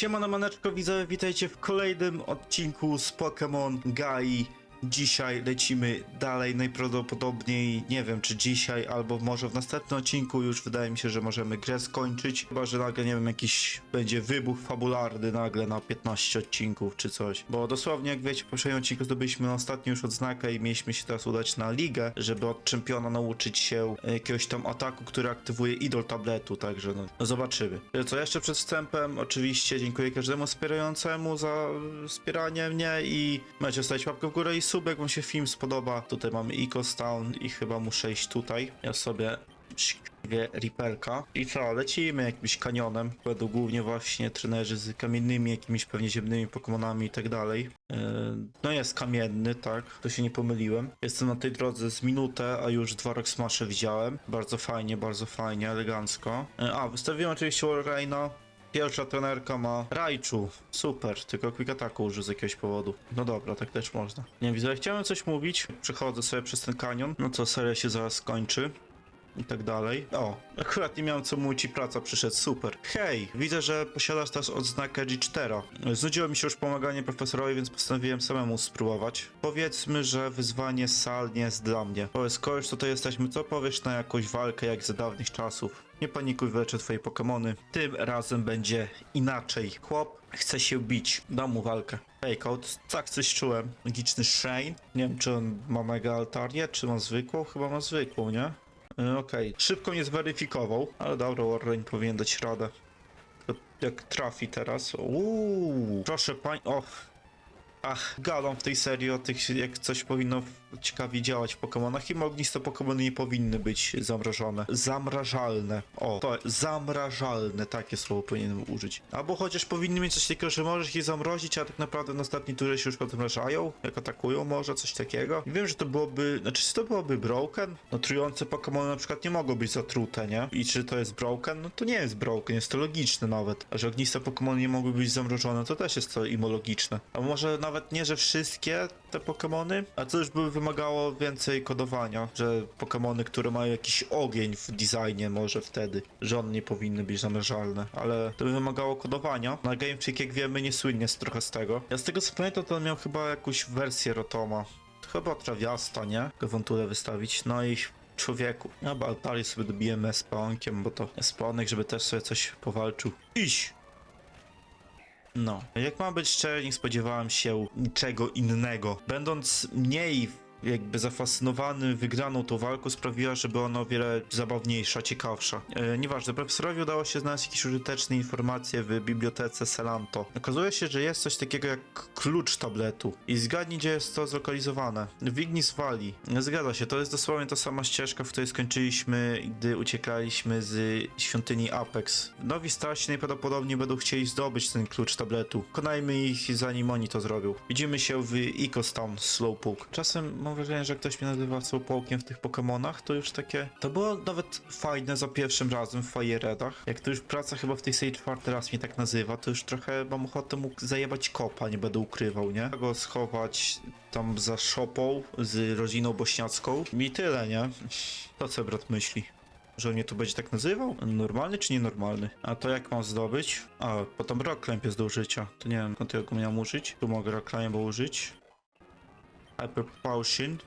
Siemano maneczko widzowie, witajcie w kolejnym odcinku z Pokémon Gai. Dzisiaj lecimy dalej, najprawdopodobniej, nie wiem czy dzisiaj, albo może w następnym odcinku już wydaje mi się, że możemy grę skończyć. Chyba, że nagle, nie wiem, jakiś będzie wybuch fabularny nagle na 15 odcinków czy coś. Bo dosłownie, jak wiecie, w poprzednim odcinku zdobyliśmy ostatnio już odznakę i mieliśmy się teraz udać na ligę, żeby od czempiona nauczyć się jakiegoś tam ataku, który aktywuje idol tabletu, także no, zobaczymy. Co jeszcze przed wstępem, oczywiście dziękuję każdemu wspierającemu za wspieranie mnie i możecie zostawić łapkę w górę i sub, jak wam się film spodoba. Tutaj mamy Icos Town i chyba muszę iść tutaj. Ja sobie szkwie Reaperka. I co, lecimy jakimś kanionem. Będą głównie właśnie trenerzy z kamiennymi, jakimiś pewnie ziemnymi Pokemonami i tak dalej. Yy, No jest kamienny, tak, to się nie pomyliłem. Jestem na tej drodze z minutę, a już dwa Rock Smashe widziałem. Bardzo fajnie, bardzo fajnie, elegancko. Yy, A, wystawiłem oczywiście Warreina. Pierwsza trenerka ma Raichu. Super, tylko quick attacku użył z jakiegoś powodu. No dobra, tak też można. Nie widzę, chciałem coś mówić. Przechodzę sobie przez ten kanion. No co, seria się zaraz skończy. I tak dalej. O, akurat nie miałem co mówić i praca przyszedł, super. Hej, widzę, że posiadasz teraz odznakę G4. Znudziło mi się już pomaganie profesorowi, więc postanowiłem samemu spróbować. Powiedzmy, że wyzwanie sal nie jest dla mnie. Powiedz, kogoś, co to jesteśmy, co powiesz na jakąś walkę jak za dawnych czasów? Nie panikuj, wyleczę twoje Pokemony. Tym razem będzie inaczej. Chłop chce się bić. Dam mu walkę. Fake tak coś czułem. Magiczny Shane. Nie wiem, czy on ma mega altarię, czy ma zwykłą? Chyba ma zwykłą, nie? E, Okej. Szybko nie zweryfikował, ale dobra, Warren powinien dać radę. Jak trafi teraz. Uuu, proszę pań. O. Ach, gadam w tej serii o tych, jak coś powinno ciekawie działać w Pokemonach i ogniste Pokemony nie powinny być zamrożone. Zamrażalne. O, to zamrażalne, takie słowo powinienem użyć. Albo chociaż powinny mieć coś takiego, że możesz je zamrozić, a tak naprawdę na ostatniej turze się już odmrażają, jak atakują, może coś takiego. I wiem, że to byłoby, znaczy czy to byłoby broken? No trujące Pokemony na przykład nie mogą być zatrute, nie? I czy to jest broken? No to nie jest broken, jest to logiczne nawet. A że ogniste Pokemony nie mogły być zamrożone, to też jest to imo logiczne. A może nawet nie, że wszystkie te Pokemony, a to już by wymagało więcej kodowania, że Pokemony, które mają jakiś ogień w designie może wtedy, że nie powinny być zamierzalne, ale to by wymagało kodowania. Na Game Freak, jak wiemy, nie słynie z trochę z tego. Ja z tego co pamiętam, to on miał chyba jakąś wersję Rotoma. Chyba trawiasta, nie? Awanturę wystawić. No i człowieku. Ja Baltari sobie dobijemy Espeonkiem, bo to Espeonek, żeby też sobie coś powalczył. Iść! No, jak mam być szczery, nie spodziewałem się niczego innego. Będąc mniej jakby zafascynowany wygraną tą walką sprawiła, żeby ona o wiele zabawniejsza, ciekawsza. E, nieważne, profesorowi udało się znaleźć jakieś użyteczne informacje w bibliotece Selanto. Okazuje się, że jest coś takiego jak klucz tabletu. I zgadnij, gdzie jest to zlokalizowane. W Ignis Valley. Zgadza się, to jest dosłownie ta sama ścieżka, w której skończyliśmy, gdy uciekaliśmy z świątyni Apex. Nowi starsi najprawdopodobniej będą chcieli zdobyć ten klucz tabletu. Konajmy ich, zanim oni to zrobią. Widzimy się w Icos Town Slowpoke. Czasem mam wrażenie, że ktoś mnie nazywa Slowpoke'iem w tych Pokemonach, to już takie... To było nawet fajne za pierwszym razem w Fire Redach. Jak to już praca chyba w tej serii czwarty raz mnie tak nazywa, to już trochę mam ochotę mu zajebać kopa, nie będę ukrywał, nie? Go schować tam za szopą z rodziną bośniacką. I tyle, nie? To co brat myśli? Że on mnie tu będzie tak nazywał? Normalny czy nienormalny? A to jak mam zdobyć? A, potem Rock Climb jest do użycia. To nie wiem, skąd ja go miałem użyć. Tu mogę Rock Climb użyć. hyper propulsion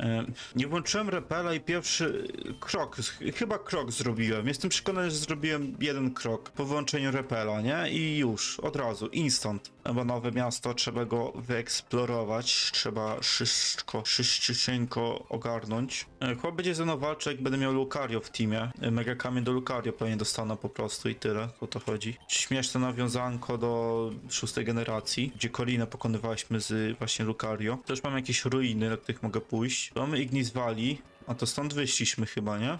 E, Nie włączyłem repela i pierwszy krok, chyba krok zrobiłem. Jestem przekonany, że zrobiłem jeden krok po włączeniu repela, nie? I już, od razu, instant. Bo nowe miasto, trzeba go wyeksplorować, trzeba wszystko, szybciusieńko ogarnąć. E, Chłop będzie ze mną jak będę miał Lucario w teamie. E, Mega kamień do Lucario pewnie dostanę po prostu i tyle, o to chodzi. Śmieszne nawiązanko do szóstej generacji, gdzie Kolinę pokonywaliśmy z właśnie Lucario. Też mam jakieś ruiny, do których mogę pójść. Mamy Ignis Valley, a to stąd wyszliśmy chyba, nie?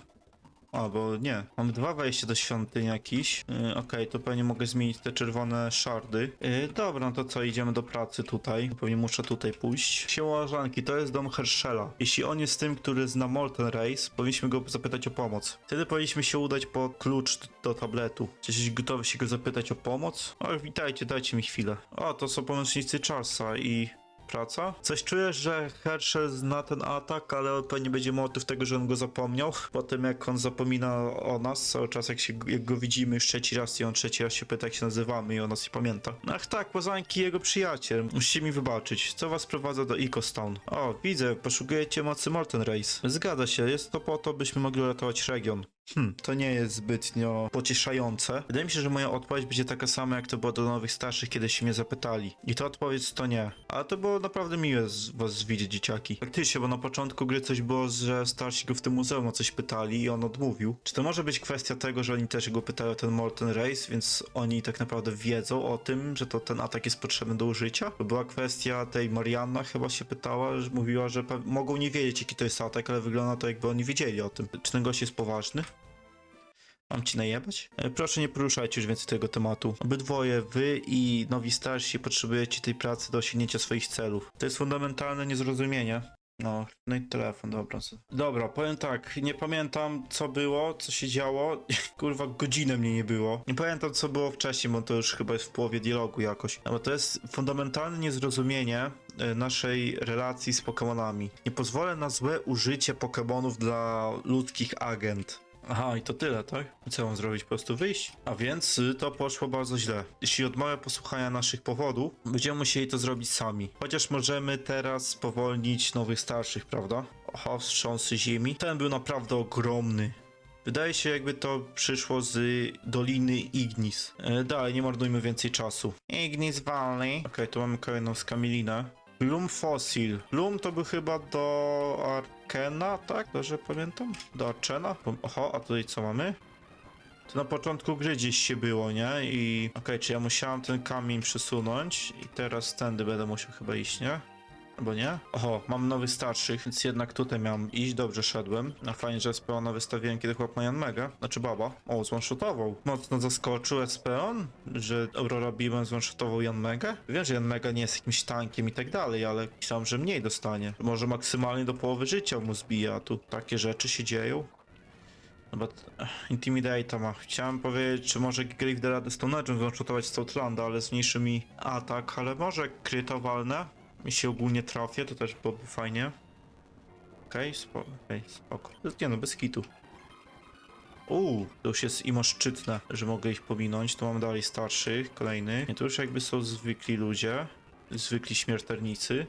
A, bo nie. Mamy dwa wejścia do świątyni jakiś. Yy, Okej, to pewnie mogę zmienić te czerwone szardy. Yy, dobra, no to co, idziemy do pracy tutaj. Pewnie muszę tutaj pójść. Siłożanki, to jest dom Herschela. Jeśli on jest tym, który zna Molten Race, powinniśmy go zapytać o pomoc. Wtedy powinniśmy się udać po klucz do tabletu. Czy jesteś gotowy się go zapytać o pomoc? O, witajcie, dajcie mi chwilę. O, to są pomocnicy Charlesa i praca. Coś czuję, że Herschel zna ten atak, ale pewnie będzie motyw tego, że on go zapomniał. Po tym jak on zapomina o nas cały czas, jak, się, jak go widzimy już trzeci raz i on trzeci raz się pyta, jak się nazywamy i on nas nie pamięta. Ach tak, Pozańki jego przyjaciel. Musicie mi wybaczyć. Co was prowadza do Ecostown? O, widzę, poszukujecie mocy Molten Race. Zgadza się, jest to po to, byśmy mogli uratować region. Hmm, to nie jest zbytnio pocieszające. Wydaje mi się, że moja odpowiedź będzie taka sama, jak to było do nowych starszych, kiedy się mnie zapytali. I to odpowiedź to nie. Ale to było naprawdę miłe z was widzieć, dzieciaki. Faktycznie, bo na początku gry coś było, że starsi go w tym muzeum o coś pytali i on odmówił. Czy to może być kwestia tego, że oni też go pytają o ten Molten Race, więc oni tak naprawdę wiedzą o tym, że to ten atak jest potrzebny do użycia? To była kwestia tej Marianna chyba się pytała, że mówiła, że mogą nie wiedzieć, jaki to jest atak, ale wygląda to jakby oni wiedzieli o tym. Czy ten gość jest poważny? Mam ci najebać? E, Proszę nie poruszajcie już więcej tego tematu. Obydwoje, wy i nowi starsi potrzebujecie tej pracy do osiągnięcia swoich celów. To jest fundamentalne niezrozumienie. No, no i telefon, dobra. Dobra, powiem tak, nie pamiętam co było, co się działo. Kurwa, godzinę mnie nie było. Nie pamiętam co było wcześniej, bo to już chyba jest w połowie dialogu jakoś. No bo to jest fundamentalne niezrozumienie e, naszej relacji z Pokemonami. Nie pozwolę na złe użycie Pokemonów dla ludzkich agent. Aha, i to tyle, tak? Co mam zrobić? Po prostu wyjść? A więc y, to poszło bardzo źle. Jeśli odmawia posłuchania naszych powodów, będziemy musieli to zrobić sami. Chociaż możemy teraz spowolnić nowych starszych, prawda? Oha, wstrząsy ziemi. Ten był naprawdę ogromny. Wydaje się, jakby to przyszło z Doliny Ignis. E, dalej, nie marnujmy więcej czasu. Ignis Valley. Okej, tu mamy kolejną skamilinę. Lum Fossil. Lum to był chyba do Arkena, tak? Dobrze pamiętam? Do Archena? Oho, a tutaj co mamy? To na początku gry gdzieś się było, nie? I... Okej, czy ja musiałem ten kamień przesunąć i teraz tędy będę musiał chyba iść, nie? Albo nie? Oho, mam nowych starszych, więc jednak tutaj miałem iść, dobrze szedłem. A fajnie, że Espeona wystawiłem, kiedy chłop ma Mega. Znaczy baba. O, zwanshotował. Mocno zaskoczył Espeon, że Aurora Beamem zwanshotował Jan Mega. Wiem, że Jan Mega nie jest jakimś tankiem i tak dalej, ale myślałem, że mniej dostanie. Może maksymalnie do połowy życia mu zbija, tu takie rzeczy się dzieją. Dobra, t- Intimidata ma. Chciałem powiedzieć, czy może Griff da radę tą Edge'em zwanshotować Stoutlanda, ale zmniejszy mi atak, ale może kryto walne. Mi się ogólnie trafię, to też byłoby fajnie. Okej, spo okej, spoko. Nie no, bez kitu. Uuu, to już jest imo szczytne, że mogę ich pominąć. Tu mam dalej starszych, kolejnych. Nie, to już jakby są zwykli ludzie. Zwykli śmiertelnicy.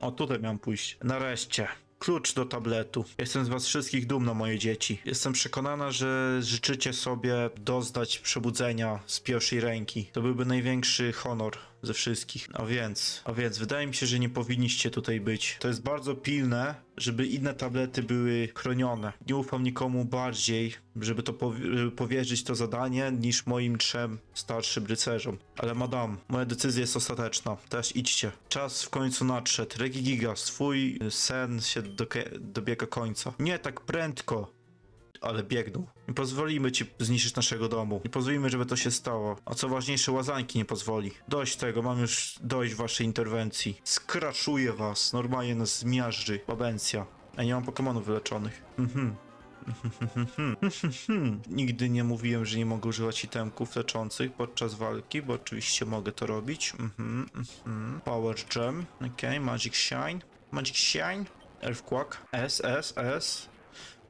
O, tutaj miałem pójść. Nareszcie. Klucz do tabletu. Jestem z was wszystkich dumna, moje dzieci. Jestem przekonana, że życzycie sobie doznać przebudzenia z pierwszej ręki. To byłby największy honor ze wszystkich. A więc, a więc, wydaje mi się, że nie powinniście tutaj być. To jest bardzo pilne, żeby inne tablety były chronione. Nie ufam nikomu bardziej, żeby to powi- żeby powierzyć to zadanie, niż moim trzem starszym rycerzom. Ale madam, moja decyzja jest ostateczna. Też idźcie. Czas w końcu nadszedł. Regigiga, swój sen się dobiega końca. Nie tak prędko ale biegną. Nie pozwolimy ci zniszczyć naszego domu. Nie pozwolimy, żeby to się stało. A co ważniejsze, łazańki nie pozwoli. Dość tego, mam już dość waszej interwencji. Skraszuję was, normalnie nas zmiażdży. Babencja. A nie mam Pokemonów wyleczonych. Mhm. Nigdy nie mówiłem, że nie mogę używać itemków leczących podczas walki, bo oczywiście mogę to robić. Mhm, mhm. Power Gem, ok, Magic Shine, Magic Shine, Earthquake, S, S, S.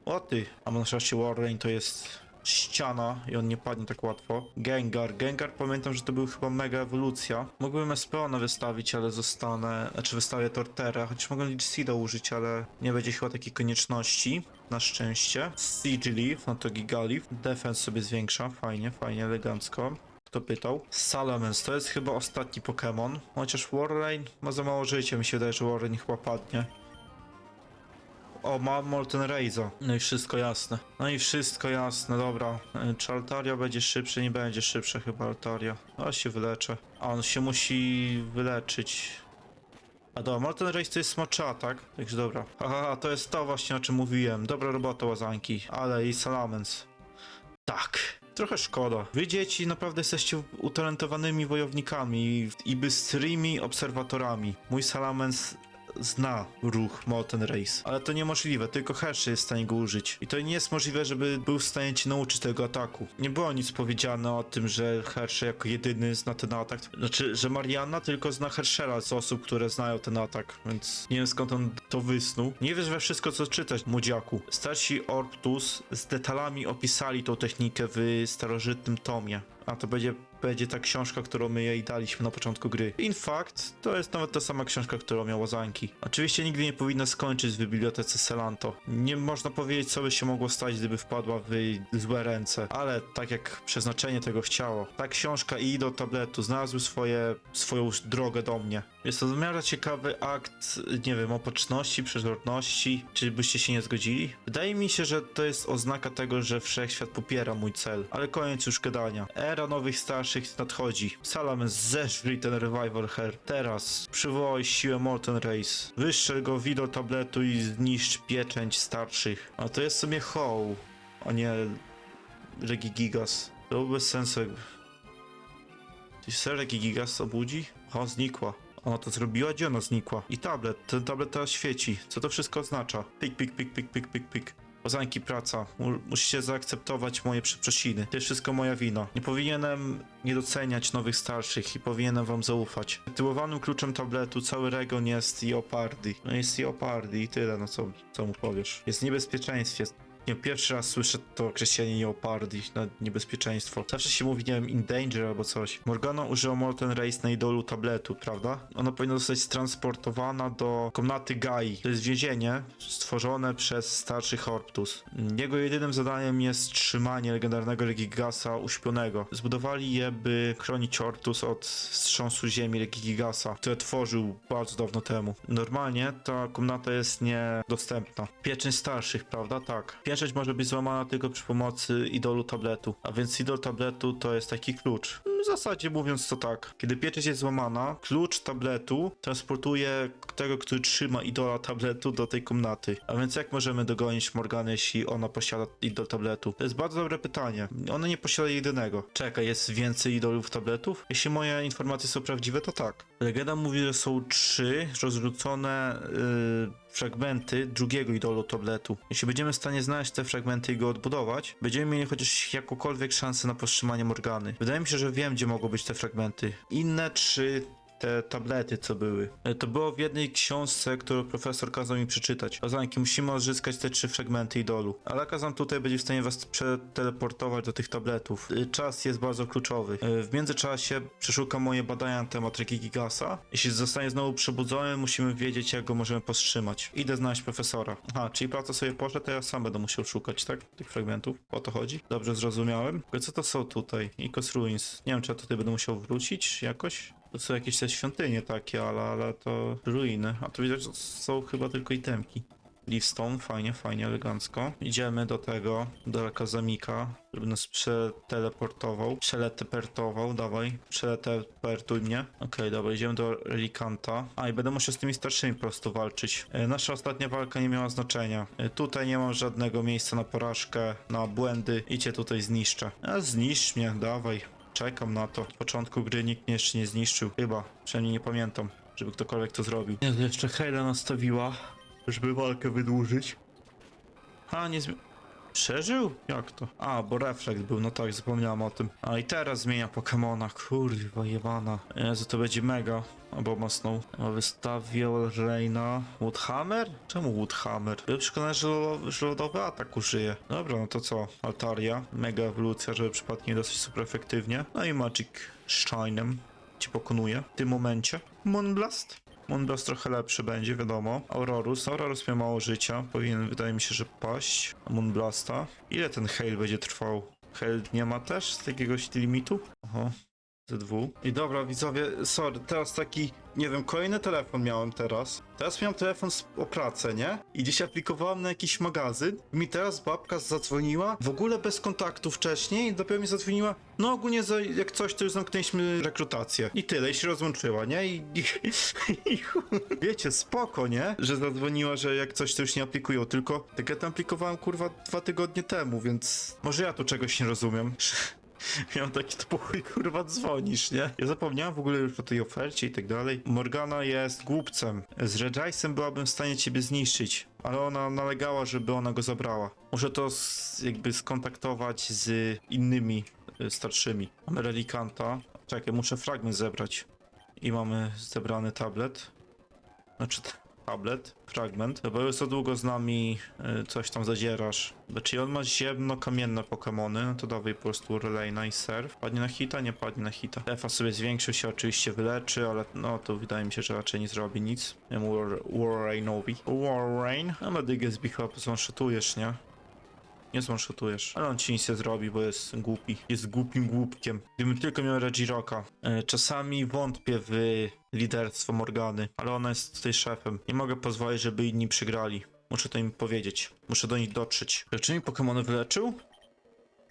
O ty, a na szczęście Warrain to jest ściana i on nie padnie tak łatwo. Gengar, Gengar pamiętam, że to był chyba mega ewolucja. Mógłbym Espeona wystawić, ale zostanę, znaczy wystawię Tortera, chociaż mogę Seeda użyć, ale nie będzie chyba takiej konieczności. Na szczęście. Siege Leaf, no to Gigaleaf. Defense sobie zwiększa, fajnie, fajnie, elegancko. Kto pytał? Salamence, to jest chyba ostatni Pokémon. Chociaż Warrain ma za mało życia, mi się wydaje, że Warrain chyba padnie. O, ma Molten Raza. No i wszystko jasne. No i wszystko jasne, dobra. E, Czy Altaria będzie szybszy? Nie będzie szybsza chyba Altaria. A się wyleczę. A on się musi wyleczyć. A dobra, Molten Race to jest smocza, tak? Także dobra. Haha, to jest to właśnie o czym mówiłem. Dobra robota, łazanki. Ale i Salamence. Tak. Trochę szkoda. Wy dzieci naprawdę jesteście utalentowanymi wojownikami i bystrymi obserwatorami. Mój Salamence zna ruch Molten Race. Ale to niemożliwe, tylko Hershey jest w stanie go użyć. I to nie jest możliwe, żeby był w stanie ci nauczyć tego ataku. Nie było nic powiedziane o tym, że Hershey jako jedyny zna ten atak. Znaczy, że Marianna tylko zna Herschela z osób, które znają ten atak, więc nie wiem skąd on to wysnuł. Nie wiesz we wszystko, co czytać, młodziaku. Starsi Orptus z detalami opisali tą technikę w starożytnym tomie. A to będzie, będzie ta książka, którą my jej daliśmy na początku gry. In fact, to jest nawet ta sama książka, którą miał Łazanki. Oczywiście nigdy nie powinna skończyć w bibliotece Selanto. Nie można powiedzieć, co by się mogło stać, gdyby wpadła w złe ręce, ale tak jak przeznaczenie tego chciało. Ta książka i do tabletu znalazły swoje, swoją drogę do mnie. Jest to w miarę ciekawy akt, nie wiem, opoczności, przezorności. Czy byście się nie zgodzili? Wydaje mi się, że to jest oznaka tego, że wszechświat popiera mój cel. Ale koniec już gadania. Era nowych starszych nadchodzi. Salamen zeżrij ten revival her. Teraz przywołaj siłę Molten Race. Wyszczel go widok tabletu i zniszcz pieczęć starszych. A to jest sobie Hoł, a nie Regigigas. To byłby bez sensu jakby... Czy się Regigigas obudzi? O, znikła. Ona to zrobiła? Gdzie ona znikła? I tablet. Ten tablet teraz świeci. Co to wszystko oznacza? Pik, pik, pik, pik, pik, pik, pik. Ozanki praca. Mu- Musicie zaakceptować moje przeprosiny. To jest wszystko moja wina. Nie powinienem nie doceniać nowych starszych i powinienem wam zaufać. Tyłowanym kluczem tabletu cały region jest Jeopardy. No jest Jeopardy i tyle, no co, co mu powiesz. Jest niebezpieczeństwie. Nie, pierwszy raz słyszę to określenie Jeopardy na niebezpieczeństwo. Zawsze się mówi, nie wiem, in danger albo coś. Morgana użyła Molten Race na idolu tabletu, prawda? Ona powinna zostać transportowana do komnaty Gai. To jest więzienie stworzone przez starszych Orptus. Jego jedynym zadaniem jest trzymanie legendarnego Regigasa uśpionego. Zbudowali je, by chronić Orptus od wstrząsu ziemi Regigasa, które tworzył bardzo dawno temu. Normalnie ta komnata jest niedostępna. Pieczęć starszych, prawda? Tak. Pieczęć może być złamana tylko przy pomocy idolu tabletu. A więc idol tabletu to jest taki klucz. W zasadzie mówiąc to tak. Kiedy pieczęć jest złamana, klucz tabletu transportuje tego, który trzyma idola tabletu do tej komnaty. A więc jak możemy dogonić Morganę, jeśli ona posiada idol tabletu? To jest bardzo dobre pytanie. Ona nie posiada jedynego. Czekaj, jest więcej idolów tabletów? Jeśli moje informacje są prawdziwe, to tak. Legenda mówi, że są trzy rozrzucone yy, fragmenty drugiego idolu tabletu. Jeśli będziemy w stanie znaleźć te fragmenty i go odbudować, będziemy mieli chociaż jakąkolwiek szansę na powstrzymanie Morgany. Wydaje mi się, że wiem, gdzie mogą być te fragmenty. Inne trzy te tablety, co były. E, To było w jednej książce, którą profesor kazał mi przeczytać. Ozanki, musimy odzyskać te trzy fragmenty idolu. Ale kazam tutaj będzie w stanie was przeteleportować do tych tabletów. E, Czas jest bardzo kluczowy. E, W międzyczasie przeszukam moje badania na temat Gigasa. Jeśli zostanie znowu przebudzony, musimy wiedzieć, jak go możemy powstrzymać. Idę znaleźć profesora. Aha, czyli praca sobie poszedł, to ja sam będę musiał szukać, tak? Tych fragmentów. O to chodzi? Dobrze zrozumiałem. Co to są tutaj? Icos Ruins. Nie wiem, czy ja tutaj będę musiał wrócić jakoś. To są jakieś te świątynie takie, ale, ale to ruiny. A tu widać, że są chyba tylko itemki. Leafstone, fajnie, fajnie, elegancko. Idziemy do tego, do Kazamika, żeby nas przeteleportował. Przeletepertował, dawaj. Przeletepertuj mnie. Okej, dobra, idziemy do Relikanta. A, i będę musiał z tymi starszymi po prostu walczyć. E, nasza ostatnia walka nie miała znaczenia. E, tutaj nie mam żadnego miejsca na porażkę, na błędy. I cię tutaj zniszczę. A, zniszcz mnie, dawaj. Czekam na to. Od początku gry nikt mnie jeszcze nie zniszczył. Chyba. Przynajmniej nie pamiętam, żeby ktokolwiek to zrobił. To jeszcze Hela nastawiła, żeby walkę wydłużyć. A, nie zmi... Przeżył? Jak to? A, bo reflekt był, no tak, zapomniałem o tym. A i teraz zmienia Pokemona, kurwa jebana. Jezu, to będzie mega. Albo mocną. Wystawił Reina. Woodhammer? Czemu Woodhammer? Byłem przekonany, że, że lodowy atak użyje. Dobra, no to co? Altaria. Mega ewolucja, żeby przypadkiem dosyć super efektywnie. No i Magic Shinem ci pokonuje w tym momencie. Moonblast? Moonblast trochę lepszy będzie, wiadomo. Aurorus. Aurorus miał mało życia. Powinien, wydaje mi się, że paść. Moonblasta. Ile ten hail będzie trwał? Hail nie ma też z jakiegoś limitu? Oho. Z2. I dobra, widzowie, sorry, teraz taki, nie wiem, kolejny telefon miałem teraz. Teraz miałem telefon z, o pracę, nie? I dziś aplikowałem na jakiś magazyn. Mi teraz babka zadzwoniła, w ogóle bez kontaktu wcześniej, i dopiero mi zadzwoniła. No ogólnie za, jak coś, to już zamknęliśmy rekrutację. I tyle, i się rozłączyła, nie? I, i, i chuj. wiecie, spoko, nie? Że zadzwoniła, że jak coś, to już nie aplikują, tylko tak ja tam aplikowałem, kurwa, dwa tygodnie temu, więc może ja tu czegoś nie rozumiem. Miałem taki chuj, kurwa dzwonisz, nie? Ja zapomniałem w ogóle już o tej ofercie i tak dalej. Morgana jest głupcem. Z Regice'em byłabym w stanie ciebie zniszczyć, ale ona nalegała, żeby ona go zabrała. Muszę to s- jakby skontaktować z innymi y, starszymi. Mamy relikanta. Czekaj, muszę fragment zebrać. I mamy zebrany tablet. Znaczy t- tablet, fragment. Bo już za długo z nami y, coś tam zadzierasz. Czyli on ma ziemno-kamienne Pokemony, no to dawaj po prostu Relayna i Surf. Padnie na hita? Nie padnie na hita. Defa sobie zwiększył się, oczywiście wyleczy, ale no to wydaje mi się, że raczej nie zrobi nic. Warrainowi. Warrain? A Medygus chyba zonszytujesz, nie? Nie zonszytujesz. Ale on ci nic nie zrobi, bo jest głupi. Jest głupim głupkiem. Gdybym tylko miał Regiroka. E, Czasami wątpię w liderstwo Morgany, ale ona jest tutaj szefem. Nie mogę pozwolić, żeby inni przegrali. Muszę to im powiedzieć. Muszę do nich dotrzeć. Czy mi Pokemony wyleczył?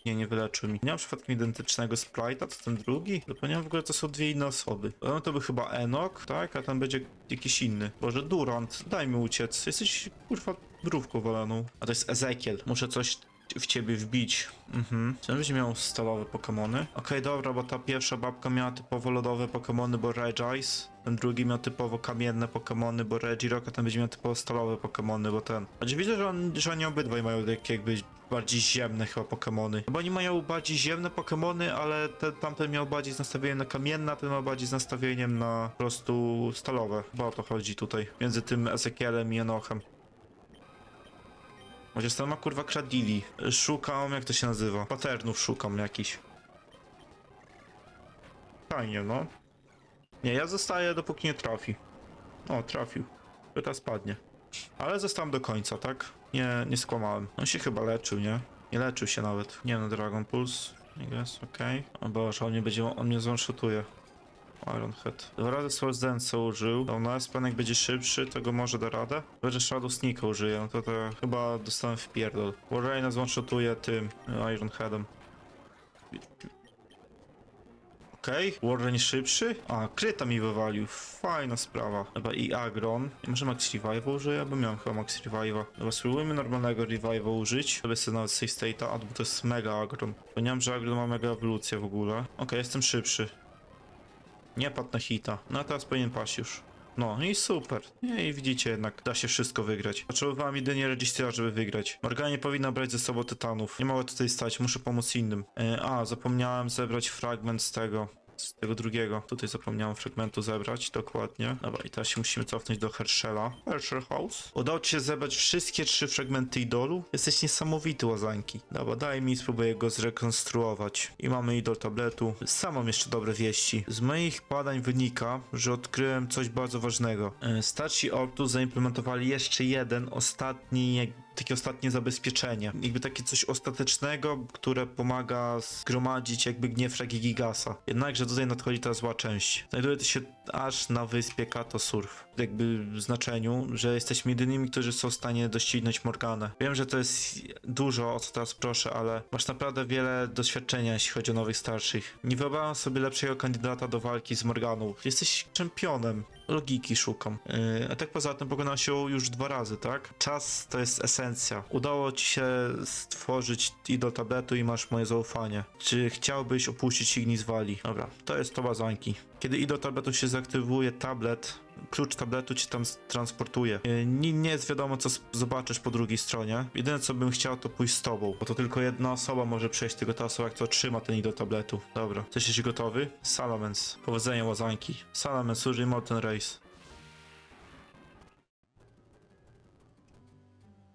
Nie, nie wyleczył mi. Nie mam przypadkiem identycznego Sprite'a, to ten drugi? Zapomniałem w ogóle, to są dwie inne osoby. No to by chyba Enoch, tak? A ten będzie jakiś inny. Boże, Durant, daj mi uciec. Jesteś, kurwa, brówką walaną. A to jest Ezekiel. Muszę coś w ciebie wbić. Mhm. Czy on będzie miał stalowe Pokemony? Okej, dobra, bo ta pierwsza babka miała typowo lodowe Pokemony, bo Regice. Ten drugi miał typowo kamienne Pokemony, bo Regirock, a ten będzie miał typowo stalowe Pokemony, bo ten. Znaczy widzę, że, on, że oni obydwaj mają takie jakby bardziej ziemne chyba Pokemony. Bo oni mają bardziej ziemne Pokemony, ale te, tamten miał bardziej z nastawieniem na kamienne, a ten ma bardziej z nastawieniem na po prostu stalowe. Bo o to chodzi tutaj. Między tym Ezekielem i Enochem. Chociaż ten ma kurwa kradili. Szukam, jak to się nazywa? Paternów szukam jakiś. Fajnie, no. Nie, ja zostaję dopóki nie trafi. O, trafił. Pyta spadnie. Ale zostałem do końca, tak? Nie, nie skłamałem. On się chyba leczył, nie? Nie leczył się nawet. Nie no, Dragon Pulse. I guess, okej. O Boże, on mnie będzie, on mnie zonshotuje. Iron Head. Dwa razy Source Dance użył. To na SP jak będzie szybszy, to go może da radę. Że Shadow Sneaka użyję, no to, to chyba dostałem w pierdol. Warraina zone-shotuje tym e, Iron Headem. Okej, Warren szybszy? A, kryta mi wywalił. Fajna sprawa. Chyba i Agron. I może Max Revival użyję? Bo miałem chyba Max Revival. Chyba spróbujmy normalnego Revival użyć. Sobie sobie nawet save state'a, a bo to jest mega Agron. Bo nie wiem, że Agron ma mega ewolucję w ogóle. Okej, jestem szybszy. Nie padł na hita. No teraz powinien paść już. No i super. Nie, I widzicie jednak, da się wszystko wygrać. Potrzebowałem jedynie registra, żeby wygrać. Morganie powinna brać ze sobą tytanów. Nie mogę tutaj stać, muszę pomóc innym. E, a, zapomniałem zebrać fragment z tego. Z tego drugiego. Tutaj zapomniałem fragmentu zebrać, dokładnie. Dobra, i teraz się musimy cofnąć do Herschela. Herschel House. Udało ci się zebrać wszystkie trzy fragmenty idolu? Jesteś niesamowity, łazańki. Dobra, daj mi, spróbuję go zrekonstruować. I mamy idol tabletu. Sam mam jeszcze dobre wieści. Z moich badań wynika, że odkryłem coś bardzo ważnego. E, Starsi Ortus zaimplementowali jeszcze jeden, ostatni, jak takie ostatnie zabezpieczenie. Jakby takie coś ostatecznego, które pomaga zgromadzić jakby gniew Gigasa. Jednakże tutaj nadchodzi ta zła część. Znajduje się aż na wyspie Kato Surf. Jakby w znaczeniu, że jesteśmy jedynymi, którzy są w stanie doścignąć Morganę. Wiem, że to jest dużo, o co teraz proszę, ale masz naprawdę wiele doświadczenia, jeśli chodzi o nowych starszych. Nie wyobrażam sobie lepszego kandydata do walki z Morganą. Jesteś czempionem. Logiki szukam. Yy, a tak poza tym pokonał się już dwa razy, tak? Czas to jest esencja. Udało ci się stworzyć idol tabletu i masz moje zaufanie. Czy chciałbyś opuścić Ignis Valley? Dobra, to jest to bazanki. Kiedy idol tabletu się zaktywuje, tablet, klucz tabletu cię tam transportuje. Yy, Nie, nie jest wiadomo, co zobaczysz po drugiej stronie. Jedyne, co bym chciał, to pójść z tobą, bo to tylko jedna osoba może przejść tego ta osoba, kto otrzyma ten idol tabletu. Dobra, jesteś gotowy? Salamence. Powodzenia, łazanki. Salamence, użyj Molten Race.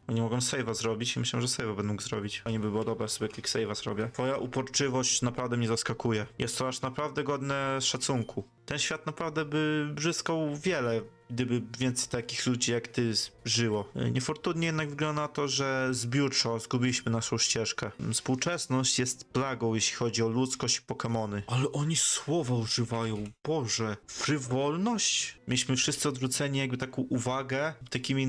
Oni mogą save'a zrobić i myślę, że save'a będę mógł zrobić. Oni by było dobre, sobie click save'a zrobię. Twoja uporczywość naprawdę mnie zaskakuje. Jest to aż naprawdę godne szacunku. Ten świat naprawdę by brzydkał wiele, gdyby więcej takich ludzi jak ty żyło. Niefortunnie jednak wygląda na to, że zbiórczo zgubiliśmy naszą ścieżkę. Współczesność jest plagą, jeśli chodzi o ludzkość i Pokemony. Ale oni słowa używają, Boże. Frywolność? Mieliśmy wszyscy odwróceni jakby taką uwagę, takimi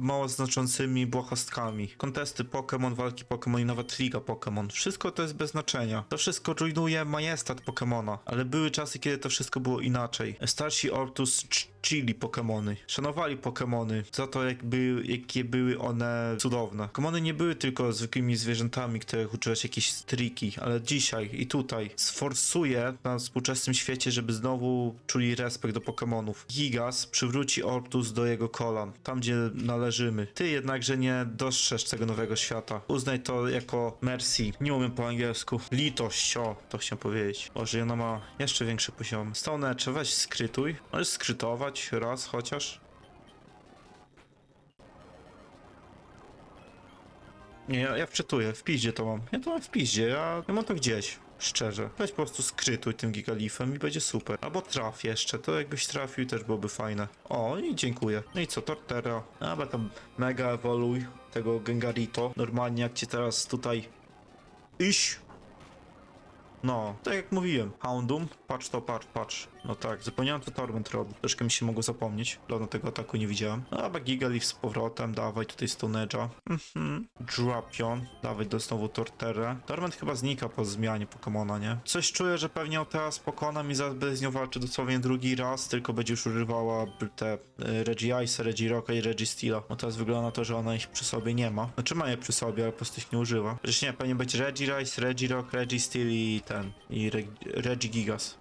mało znaczącymi błahostkami. Kontesty Pokémon, walki Pokémon i nawet Liga Pokémon. Wszystko to jest bez znaczenia. To wszystko rujnuje majestat Pokémona, ale były czasy, kiedy to wszystko było inaczej. Starsi Ortus czcili Pokemony, szanowali Pokemony za to, jak były, jakie były one cudowne. Pokemony nie były tylko zwykłymi zwierzętami, których uczyłeś jakieś triki, ale dzisiaj i tutaj sforsuje na współczesnym świecie, żeby znowu czuli respekt do Pokemonów. Gigas przywróci Ortus do jego kolan, tam gdzie należymy. Ty jednakże nie dostrzeż tego nowego świata. Uznaj to jako mercy. Nie umiem po angielsku. Litość, o, to chciałem powiedzieć. Boże, ona ma jeszcze większy poziom. Stonecze, weź skrytuj. Możesz skrytować raz chociaż. Nie, ja, ja wczytuję, w piździe to mam. Ja to mam w piździe, ja, ja mam to gdzieś. Szczerze. Weź po prostu skrytuj tym gigalifem i będzie super. Albo traf jeszcze, to jakbyś trafił też byłoby fajne. O, i dziękuję. No i co, Tortera. Dobra, tam mega ewoluj tego Gengarito. Normalnie jak cię teraz tutaj... Iść! No, tak jak mówiłem, Houndum, patrz to, patrz, patrz. No tak, zapomniałem co Torment robi. Troszkę mi się mogło zapomnieć, dawno tego ataku nie widziałem. No, Dobra, Gigalift z powrotem, dawaj tutaj Stonege'a. Mhm. Drapion, dawaj do znowu Torterę. Torment chyba znika po zmianie Pokemona, nie? Coś czuję, że pewnie ją teraz pokonam i zaraz z nią walczył dosłownie drugi raz, tylko będzie już używała te y, Regi Ice, Regi Rocka i Regi Steela. Teraz wygląda na to, że ona ich przy sobie nie ma. Znaczy ma je przy sobie, ale po prostu ich nie używa. Przecież nie, pewnie będzie Regi Rice, Regi Rock, Regi Steel i ten, i Regi Gigas.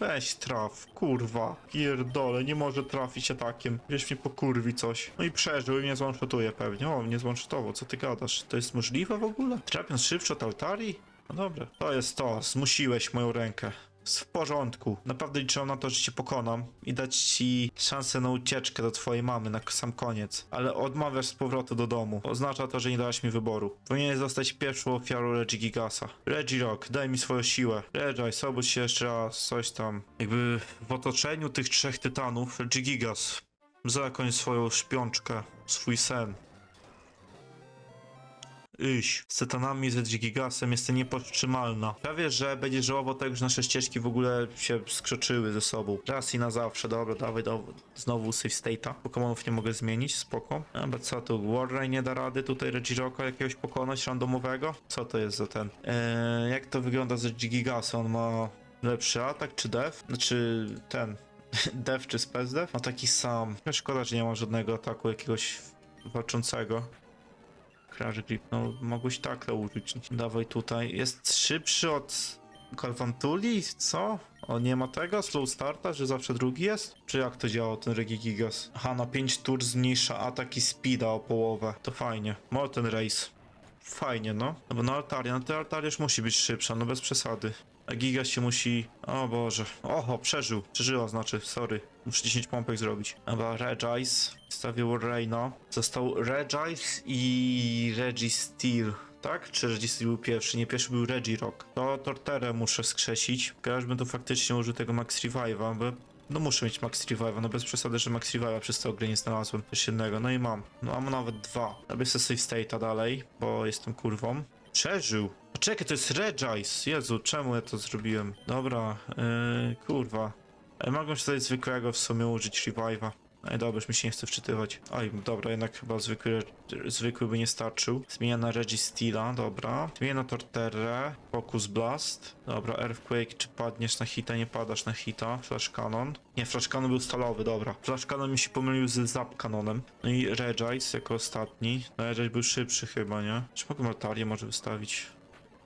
Weź traf, kurwa. Pierdole, nie może trafić atakiem. Wiesz mnie pokurwi coś. No i przeżył i mnie złączotuje pewnie. O, mnie złączotował, co ty gadasz? To jest możliwe w ogóle? Trapiąc szybszy od Altarii? No dobra. To jest to, zmusiłeś moją rękę. W porządku. Naprawdę liczyłem na to, że cię pokonam i dać ci szansę na ucieczkę do twojej mamy na sam koniec. Ale odmawiasz z powrotu do domu. Oznacza to, że nie dałaś mi wyboru. Powinieneś zostać pierwszą ofiarą Regi Gigasa. Regi Rock, daj mi swoją siłę. Regi, sobudź się jeszcze raz, coś tam. Jakby w otoczeniu tych trzech tytanów, Regi Gigas, zakończ swoją śpiączkę, swój sen. Iś. Z tytanami z Gigasem jestem niepowstrzymalna. Prawie, że będzie żałował tego, że nasze ścieżki w ogóle się skrzyczyły ze sobą. Raz i na zawsze, dobra, dawaj, do, znowu save state'a. Pokemonów nie mogę zmienić, spoko. Dobra, co tu, Warray nie da rady tutaj Regiroka jakiegoś pokonać randomowego? Co to jest za ten? Eee, jak to wygląda z Gigasem? On ma lepszy atak czy def? Znaczy ten... Def czy Spec Def? Ma taki sam. Szkoda, że nie ma żadnego ataku jakiegoś walczącego. Crash Grip, no mogłeś takle użyć. Dawaj tutaj. Jest szybszy od Calvantuli? Co? On nie ma tego? Slow starta, że zawsze drugi jest? Czy jak to działa ten Regigigas? Aha, na 5 tur zmniejsza atak i speeda o połowę. To fajnie. Molten Race. Fajnie, no. No bo na Altaria, no to Altaria już musi być szybsza, no bez przesady. A Giga się musi... O Boże. Oho, przeżył. Przeżyła, znaczy, sorry. Muszę 10 pompek zrobić. Dobra, Regice. Stawił Reina. Został Regice i Registeel. Tak? Czy Registeel był pierwszy? Nie, pierwszy był Regirock. To Torterę muszę skrzesić. Teraz bym tu faktycznie użył tego Max Revive'a, bo... No muszę mieć Max Revive'a, no bez przesady, że Max Revive'a przez całą grę nie znalazłem. Też jednego, no i mam. No mam nawet dwa. Robię sobie save state'a dalej, bo jestem kurwą. Przeżył. Czekaj, to jest Regice. Jezu, czemu ja to zrobiłem? Dobra, yy, kurwa. E, mogłem sobie zwykłego w sumie użyć revive'a. Ej, dobra, już mi się nie chce wczytywać. Oj, dobra, jednak chyba zwykły, zwykły by nie starczył. Zmienia na Registila, dobra. Zmienia na Torterę. Focus Blast. Dobra, Earthquake, czy padniesz na hita? Nie padasz na hita. Flash Cannon. Nie, Flash Cannon był stalowy, dobra. Flash Cannon mi się pomylił z Zap Canonem. No i Regice jako ostatni. No, Regice był szybszy chyba, nie? Czy mogę Altarię może wystawić?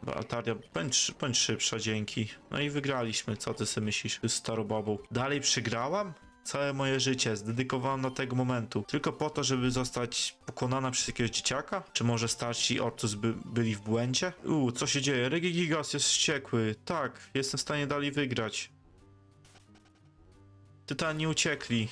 Altaria, bądź, bądź szybsza, dzięki. No i wygraliśmy, co ty sobie myślisz starobabą? Dalej przegrałam? Całe moje życie zdedykowałam na tego momentu. Tylko po to, żeby zostać pokonana przez jakiegoś dzieciaka? Czy może starsi Ortus by, byli w błędzie? Uuu, co się dzieje? Regigigas jest wściekły. Tak, jestem w stanie dalej wygrać. Tytani uciekli.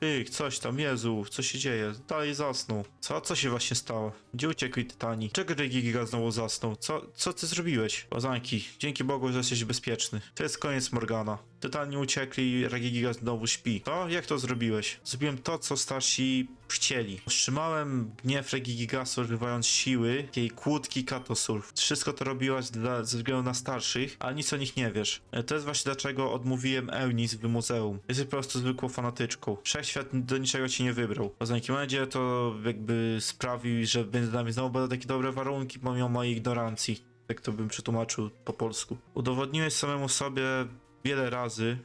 Pyk, coś tam, Jezu, co się dzieje? Dalej zasnął. Co? Co się właśnie stało? Gdzie uciekli Tytani? Czego Regigiga znowu zasnął? Co, co ty zrobiłeś? Ozanki, dzięki Bogu, że jesteś bezpieczny. To jest koniec Morgana. Tytani uciekli i Regigiga znowu śpi. To? Jak to zrobiłeś? Zrobiłem to, co starsi chcieli. Wstrzymałem gniew Regigigasa, używając siły jej kłódki Katosurf. Wszystko to robiłaś dla, ze względu na starszych, ale nic o nich nie wiesz. E, To jest właśnie dlaczego odmówiłem Eunice w muzeum. Jesteś po prostu zwykłą fanatyczką. Wszechświat do niczego ci nie wybrał. Poznajki, mam nadzieję, to jakby sprawi, że między nami znowu będą takie dobre warunki, pomimo mojej ignorancji. Jak to bym przetłumaczył po polsku. Udowodniłeś samemu sobie wiele razy.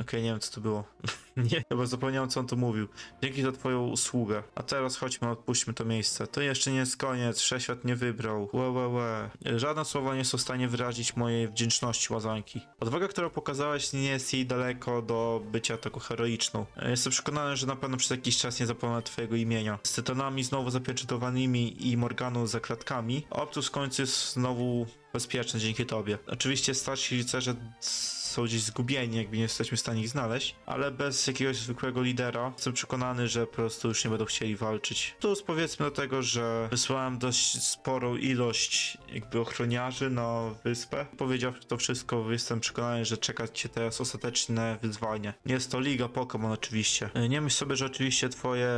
Okej, nie wiem co to było. nie, chyba zapomniałem co on tu mówił. Dzięki za twoją usługę. A teraz chodźmy, odpuśćmy to miejsce. To jeszcze nie jest koniec, wszechświat nie wybrał. Łe, łe, łe. Żadne słowa nie są w stanie wyrazić mojej wdzięczności, łazanki. Odwaga, którą pokazałaś, nie jest jej daleko do bycia taką heroiczną. Jestem przekonany, że na pewno przez jakiś czas nie zapomnę twojego imienia. Z tytonami znowu zapieczętowanymi i Morganą za klatkami, Optus w końcu jest znowu bezpieczny dzięki tobie. Oczywiście starsi rycerze są gdzieś zgubieni, jakby nie jesteśmy w stanie ich znaleźć, ale bez jakiegoś zwykłego lidera jestem przekonany, że po prostu już nie będą chcieli walczyć. Plus powiedzmy do tego, że wysłałem dość sporą ilość jakby ochroniarzy na wyspę. Powiedziawszy to wszystko, jestem przekonany, że czeka cię teraz ostateczne wyzwanie. Jest to Liga Pokémon oczywiście. Nie myśl sobie, że oczywiście twoje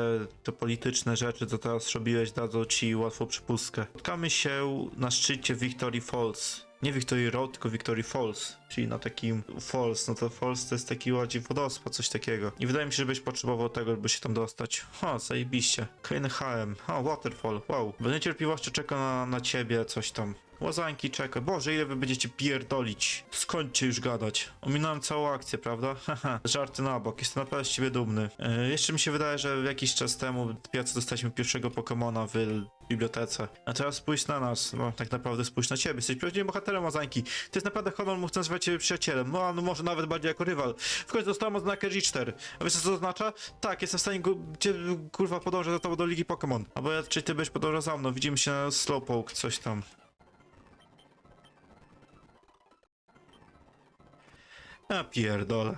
te polityczne rzeczy, co teraz robiłeś, dadzą ci łatwą przypustkę. Spotkamy się na szczycie Victory Falls. Nie Victory Road, tylko Victory Falls, czyli na takim Falls. No to Falls to jest taki ładzi wodospad, coś takiego. I wydaje mi się, żebyś potrzebował tego, żeby się tam dostać. Ha, zajebiście. Kolejny HM. Ha, Waterfall, wow. Bez niecierpliwości czeka na, na ciebie coś tam. Łazańki czeka. Boże, ile wy będziecie pierdolić. Skończcie już gadać. Ominąłem całą akcję, prawda? Haha, żarty na bok. Jestem naprawdę z ciebie dumny. E, jeszcze mi się wydaje, że jakiś czas temu co dostaliśmy pierwszego Pokemona w bibliotece. A teraz spójrz na nas. No, tak naprawdę spójrz na ciebie. Jesteś prawdziwym bohaterem Łazańki. To jest naprawdę honor móc nazywać ciebie przyjacielem. No, no może nawet bardziej jako rywal. W końcu dostałem odznakę Richter. A wiesz co to oznacza? Tak, jestem w stanie cię, kurwa podążać za tobą do Ligi Pokémon. Albo ja, czy ty byś podążał za mną. Widzimy się na Slowpoke, coś tam. A pierdolę.